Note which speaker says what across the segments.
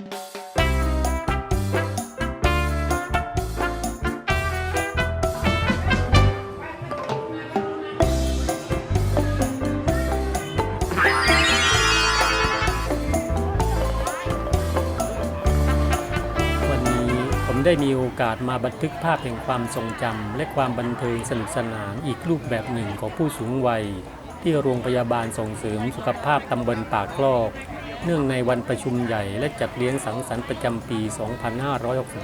Speaker 1: วันนี้ผมได้มีโอกาสมาบันทึกภาพแห่งความทรงจำและความบันเทิงสนุกสนานอีกรูปแบบหนึ่งของผู้สูงวัย ที่โรงพยาบาลส่งเสริมสุขภาพตำบลปากคลอก เนื่องในวันประชุมใหญ่และจัดเลี้ยงสังสรรค์ประจำปี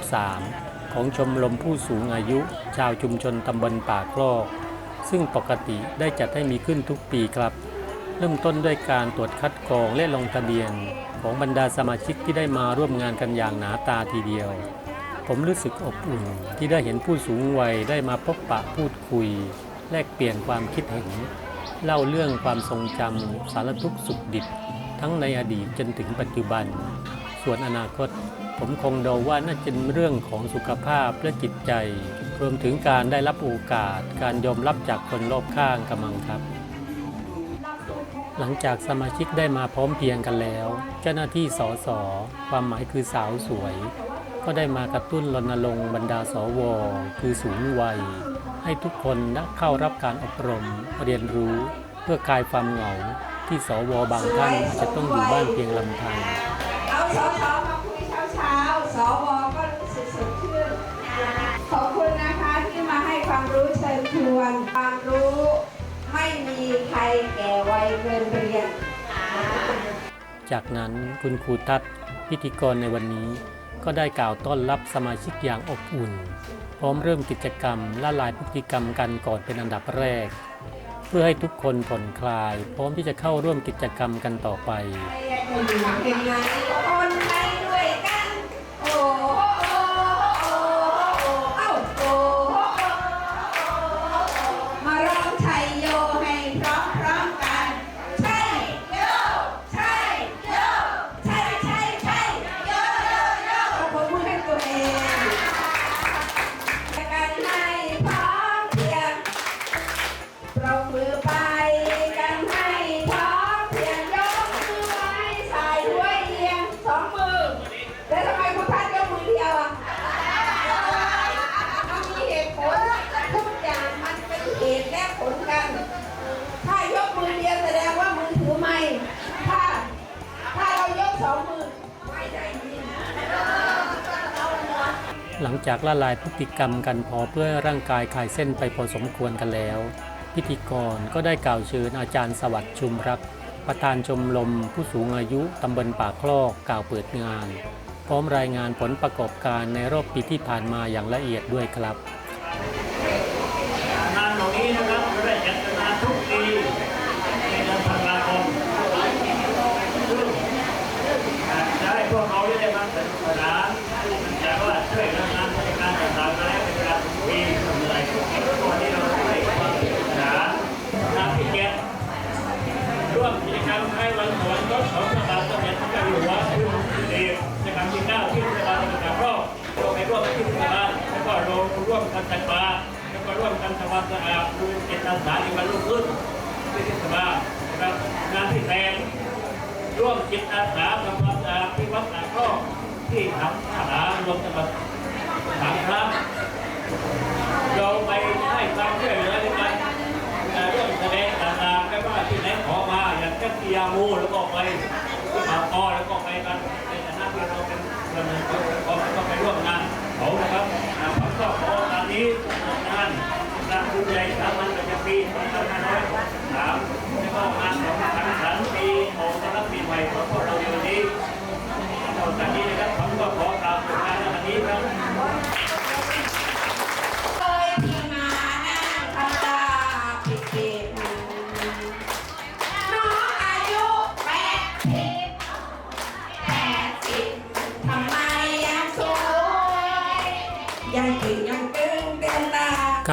Speaker 1: 2563 ของชมรมผู้สูงอายุ ชาวชุมชนตำบลป่ากคลอก ซึ่งปกติได้จัดให้มีขึ้นทุกปีครับ เริ่มต้นด้วยการตรวจคัดกรองและลงทะเบียน ของบรรดาสมาชิกที่ได้มาร่วมงานกันอย่างหนาตาทีเดียว ผมรู้สึกอบอุ่นที่ได้เห็นผู้สูงวัยได้มาพบปะพูดคุย แลกเปลี่ยนความคิดเห็นเล่าเรื่องความทรงจำสารทุกข์สุขดิบ ทั้งในอดีตจนถึงปัจจุบัน ส่วนอนาคต ผมคงเดาว่าน่าจะเป็นเรื่องของสุขภาพและจิตใจ รวมถึงการได้รับโอกาส การยอมรับจากคนรอบข้างกำมังครับ หลังจากสมาชิกได้มาพร้อมเพียงกันแล้ว เจ้าหน้าที่สอสอความหมายคือสาวสวย ก็ได้มากระตุ้นรณรงค์บรรดาสว คือสูงวัย ให้ทุกคนได้เข้ารับการอบรมเรียนรู้เพื่อคลายความเหงา ที่สวบางท่านอาจจะต้องอยู่บ้านเพียงลำพัง
Speaker 2: เอาสอสอมาคุยเช้าเช้าๆสวก็รู้สึกสดชื่นขอบคุณนะคะที่มาให้ความรู้เชิญชวนความรู้ไม่มีใครแก่วัยเกินเรียน
Speaker 1: จากนั้นคุณครูทัศน์พิธีกรในวันนี้ก็ได้กล่าวต้อนรับสมาชิกอย่างอบอุ่น พร้อมเริ่มกิจกรรมละลายพฤติกรรมกันก่อนเป็นอันดับแรก เพื่อให้ทุกคนผ่อนคลาย พร้อมที่จะเข้าร่วมกิจกรรมกันต่อไป
Speaker 2: เรามือไปกันให้พร้อมเพียงยกมือไว้ใส่หัวเอียงสองมือ แล้วทำไมคุณท่านยกมือเดียวอะมันมีเหตุผลทุกอย่างมันเป็นเหตุและผลกัน ถ้ายกมือเดียวแสดงว่ามือถือไม่ ถ้า ถ้าเรายกสองมือไม่ได้ยิน
Speaker 1: หลังจากละลายพฤติกรรมกันพอเพื่อร่างกายคลายเส้นไปพอสมควรกันแล้ว พิธีกรก็ได้กล่าวเชิญอาจารย์สวัสดิ์ชุมรัก ประธานชมรมผู้สูงอายุตำบลปากคลอกกล่าวเปิดงาน พร้อมรายงานผลประกอบการในรอบปีที่ผ่านมาอย่างละเอียดด้วยครับ
Speaker 3: กันจัดบาตรแล้วก็ร่วมกันทำความสะอาดดูจิตอาสาในวันรุ่งขึ้นที่เทศบาลนะครับงานที่แทนร่วมจิตอาสาทำความสะอาดที่วัดหนองครอที่ทำอาสารวมจังหวัดสามครั้งเราไปให้ความช่วยเหลือในการเอ่อร่วมแสดงต่างๆไม่ว่าที่ไหนขอมาอย่างเช่นที่ยามูแล้วก็ไป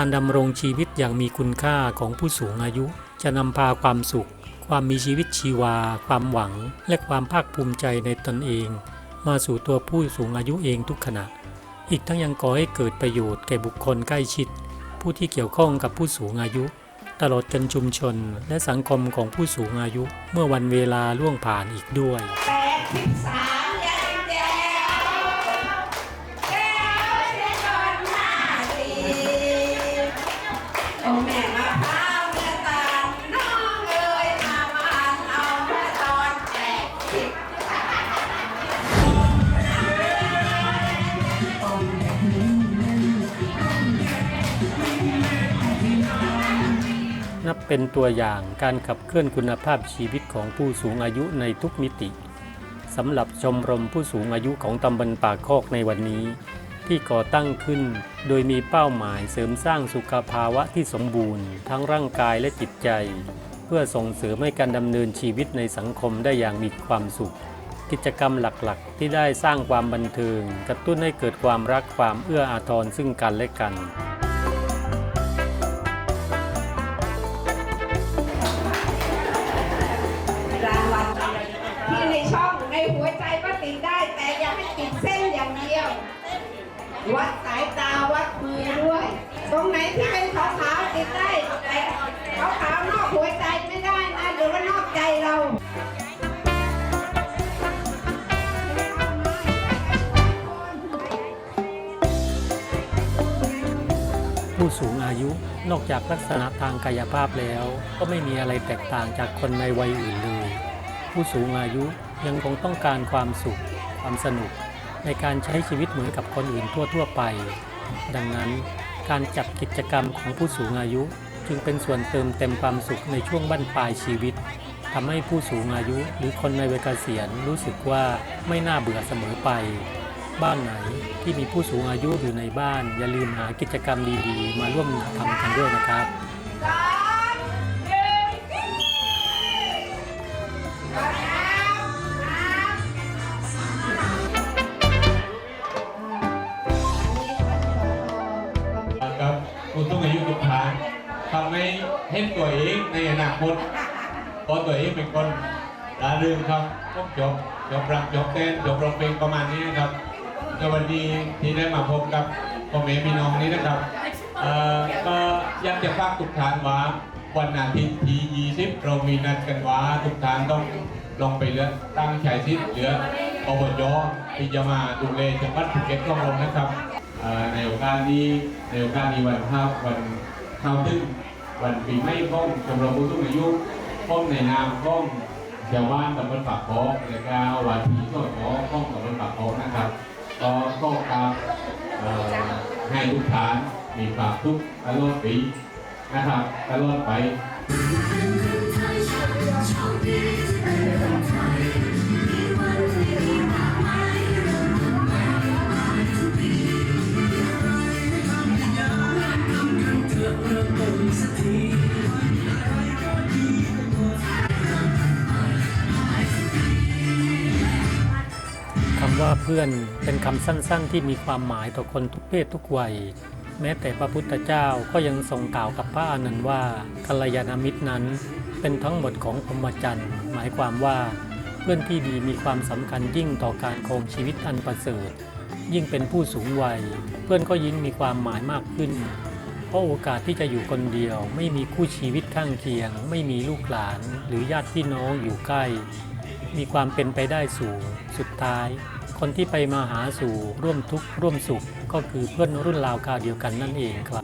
Speaker 3: การ
Speaker 2: ดำ
Speaker 1: รงชีวิตอย่างมีคุณค่าของผู้สูงอายุ จะนำพาความสุข ความมีชีวิตชีวา ความหวัง และความภาคภูมิใจในตนเอง มาสู่ตัวผู้สูงอายุเองทุกขณะ อีกทั้งยังก่อให้เกิดประโยชน์แก่บุคคลใกล้ชิด ผู้ที่เกี่ยวข้องกับผู้สูงอายุ ตลอดจนชุมชน และสังคมของผู้สูงอายุ เมื่อวันเวลาล่วงผ่านอีกด้วย เป็นตัวอย่างการขับเคลื่อนคุณภาพชีวิตของผู้สูงอายุในทุกมิติสำหรับชมรมผู้สูงอายุของตำบลปากคอกในวันนี้ ที่ก่อตั้งขึ้น โดยมีเป้าหมายเสริมสร้างสุขภาวะที่สมบูรณ์ ทั้งร่างกายและจิตใจ เพื่อส่งเสริมให้การดำเนินชีวิตในสังคมได้อย่างมีความสุข กิจกรรมหลักๆ ที่ได้สร้างความบันเทิง กระตุ้นให้เกิดความรักความเอื้ออาทรซึ่งกันและกั
Speaker 2: น หัวใจก็ติดได้ แต่อย่าให้ติดเส้นอย่างเดียว วัดสายตาวัดมือด้วย ตรงไหนที่เป็นขาวๆติดได้แต่ขาวๆนอกหัวใจไม่ได้นะหรือว่านอกใจเรา
Speaker 1: ผู้สูงอายุนอกจากลักษณะทางกายภาพแล้ว ก็ไม่มีอะไรแตกต่างจากคนในวัยอื่นเลย ผู้สูงอายุ ยังคงต้องการความสุข ความสนุก ในการใช้ชีวิตเหมือนกับคนอื่นทั่ว ๆ ไป ดังนั้นการจัดกิจกรรมของผู้สูงอายุ จึงเป็นส่วนเติมเต็มความสุขในช่วงบั้นปลายชีวิตทำให้ผู้สูงอายุหรือคนในวัยเกษียณรู้สึกว่าไม่น่าเบื่อเสมอไป บ้านไหนที่มีผู้สูงอายุอยู่ในบ้าน อย่าลืมหากิจกรรมดีๆ มาร่วมทำกันด้วยนะครับ
Speaker 2: ส
Speaker 4: เห็นตัวเองในอนาคตเพราะตัวเองเป็นคนร่าเริงครับพบจบจบรักจบเต้นจบร้องเพลงประมาณนี้ครับในวันนี้ที่ได้มาพบกับพ่อแม่พี่น้องนี้นะครับเอ่อก็อยากจะฝากทุกท่านว่าวันอาทิตย์ที่20เรามีนัดกันว่าทุกท่านต้องลองไปเลือกตั้งชายสิทธิ์เหลืออบจที่จะมาดูแลจังหวัดภูเก็ตของเรานะครับในโอกาสนี้ในโอกาสนี้วันข้าววันข้าวตึ้ง วันปีไม่พ้องชมรมผู้สูงอายุพ้องในนามพ้องชาวบ้านตำบลปากคอกและก็วันที่ทอดขอพ้องตำบลปากคอกนะครับก็ก็ครับให้ทุกท่านมีความทุกข์ตลอดปีนะครับตลอดไป
Speaker 1: เพื่อนเป็นคำสั้นๆ ที่มีความหมายต่อคนทุกเพศทุกวัย แม้แต่พระพุทธเจ้าก็ยังทรงกล่าวกับพระอานนท์ว่ากัลยาณมิตรนั้น เป็นทั้งหมดของพรหมจรรย์หมายความว่า เพื่อนที่ดีมีความสำคัญยิ่งต่อการคงชีวิตอันประเสริฐ ยิ่งเป็นผู้สูงวัย เพื่อนก็ยิ่งมีความหมายมากขึ้น เพราะโอกาสที่จะอยู่คนเดียว ไม่มีคู่ชีวิตข้างเคียง ไม่มีลูกหลาน หรือญาติพี่น้องอยู่ใกล้มีความเป็นไปได้สูง สุดท้าย คนที่ไปมาหาสู่ร่วมทุกข์ร่วมสุข ก็คือเพื่อนรุ่นราวคราวเดียวกันนั่นเองครับ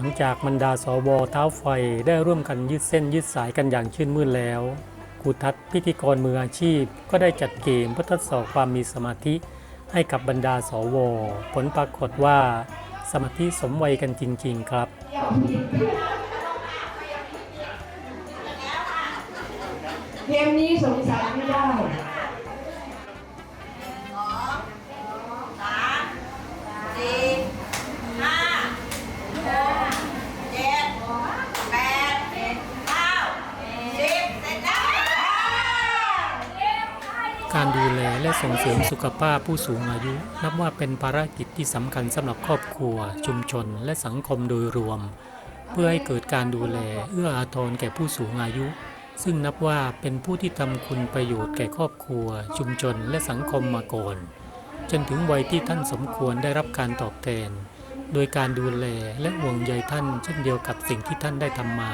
Speaker 1: หลังจากบรรดาสวเท้าไฟได้ร่วมกันยืดเส้นยืดสายกันอย่างชื่นมื่นแล้วครูทัศพิธีกรมืออาชีพ ก็ได้จัดเกมเพื่อทดสอบความมีสมาธิ ให้กับบรรดาสว ผลปรากฏว่าสมาธิสมวัยกันจริง ๆ ครับ
Speaker 2: เกมนี้สงสัยไม่ได้
Speaker 5: แล
Speaker 1: และส่งเสริมสุขภาพผู้สูงอายุ นับว่าเป็นภารกิจที่สำคัญสำหรับครอบครัว ชุมชน และสังคมโดยรวม เพื่อให้เกิดการดูแลเอื้ออาทรแก่ผู้สูงอายุ ซึ่งนับว่าเป็นผู้ที่ทำคุณประโยชน์แก่ครอบครัว ชุมชน และสังคมมาก่อน จนถึงวัยที่ท่านสมควรได้รับการตอบแทน โดยการดูแลและห่วงใยท่านเช่นเดียวกับสิ่งที่ท่านได้ทำมา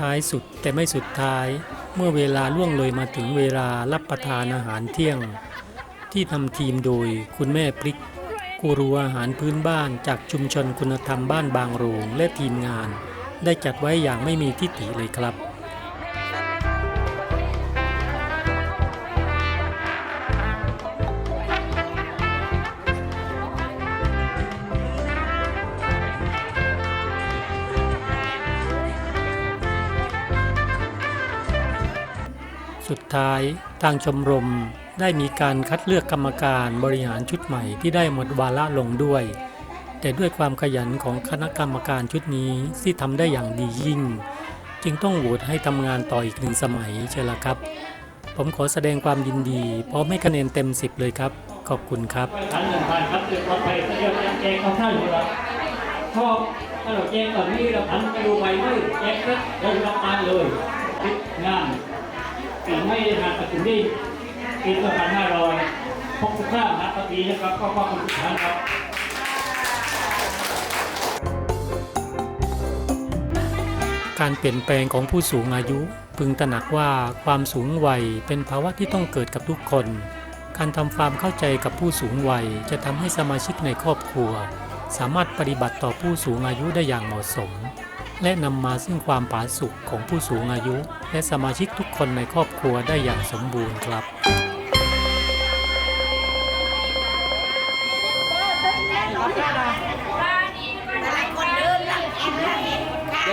Speaker 1: ท้ายสุดแต่ไม่สุดท้าย เมื่อเวลาล่วงเลยมาถึงเวลารับประทานอาหารเที่ยง ที่ทำทีมโดยคุณแม่พริกกูรูอาหารพื้นบ้านจากชุมชนคุณธรรมบ้านบางโรงและทีมงาน ได้จัดไว้อย่างไม่มีทิฏฐิเลยครับ ท้าย ทางชมรมได้มีการคัดเลือกกรรมการบริหารชุดใหม่ที่ได้หมดวาระลงด้วย แต่ด้วยความขยันของคณะกรรมการชุดนี้ที่ทำได้อย่างดียิ่ง จึงต้องโหวตให้ทำงานต่ออีกหนึ่งสมัยเชียวละครับ ผมขอแสดงความยินดีพร้อมให้คะแนนเต็ม 10 เลยครับ ขอบคุณครับ
Speaker 3: ขันหนึ่งพันครับเดือนต่อไปเดี๋ยวจะแจกของท่านอยู่แล้วชอบถ้าเราแจกแบบนี้เราพันไปดูใบไม้แจกก็ลงรับมาเลยติดงานีไม่งานปัจจุบันนี้ปีสองพันห้าร้อยหกสิบห้านับปีนะครับก็ขอบคุณทุกท่านครับ
Speaker 1: การเปลี่ยนแปลงของผู้สูงอายุ พึงตระหนักว่าความสูงวัยเป็นภาวะที่ต้องเกิดกับทุกคน การทำความเข้าใจกับผู้สูงวัยจะทำให้สมาชิกในครอบครัว สามารถปฏิบัติต่อผู้สูงอายุได้อย่างเหมาะสม และนำมาซึ่งความผาสุกของผู้สูงอายุ และสมาชิกทุกคนในครอบครัวได้อย่างสมบูรณ์ครับ
Speaker 5: หลายคนเดินหลังแอนหลังแอนค่ะ